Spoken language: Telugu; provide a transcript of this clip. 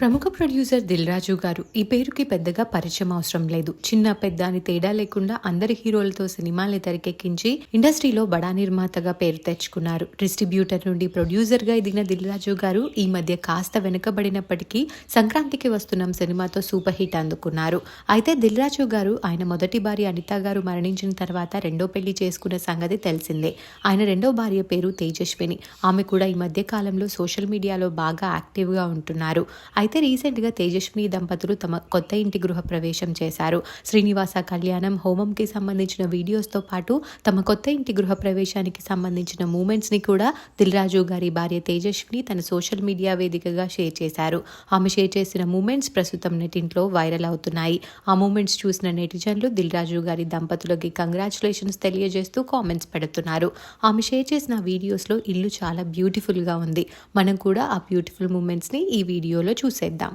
ప్రముఖ ప్రొడ్యూసర్ దిల్ రాజు గారు ఈ పేరుకి పెద్దగా పరిచయం అవసరం లేదు. చిన్న పెద్ద అని తేడా లేకుండా అందరి హీరోలతో సినిమాల్ని తెరకెక్కించి ఇండస్ట్రీలో బడా నిర్మాతగా పేరు తెచ్చుకున్నారు. డిస్ట్రిబ్యూటర్ నుండి ప్రొడ్యూసర్గా ఎదిగిన దిల్ రాజు గారు ఈ మధ్య కాస్త వెనుకబడినప్పటికీ సంక్రాంతికి వస్తున్నాం సినిమాతో సూపర్ హిట్ అందుకున్నారు. అయితే దిల్ రాజు గారు ఆయన మొదటి భార్య అనిత గారు మరణించిన తర్వాత రెండో పెళ్ళి చేసుకున్న సంగతి తెలిసిందే. ఆయన రెండో భార్య పేరు తేజస్విని. ఆమె కూడా ఈ మధ్య కాలంలో సోషల్ మీడియాలో బాగా యాక్టివ్గా ఉంటున్నారు. అయితే రీసెంట్గా తేజస్వి దంపతులు తమ కొత్త ఇంటి గృహప్రవేశం చేశారు. శ్రీనివాస కళ్యాణం హోమంకి సంబంధించిన వీడియోస్తో పాటు తమ కొత్త ఇంటి గృహ ప్రవేశానికి సంబంధించిన మూమెంట్స్ని కూడా దిల్రాజు గారి భార్య తేజస్విని తన సోషల్ మీడియా వేదికగా షేర్ చేశారు. ఆమె షేర్ చేసిన మూమెంట్స్ ప్రస్తుతం నెటింట్లో వైరల్ అవుతున్నాయి. ఆ మూమెంట్స్ చూసిన నెటిజన్లు దిల్రాజు గారి దంపతులకి కంగ్రాచులేషన్స్ తెలియజేస్తూ కామెంట్స్ పెడుతున్నారు. ఆమె షేర్ చేసిన వీడియోస్లో ఇల్లు చాలా బ్యూటిఫుల్గా ఉంది. మనం కూడా ఆ బ్యూటిఫుల్ మూమెంట్స్ని ఈ వీడియోలో చూసేద్దాం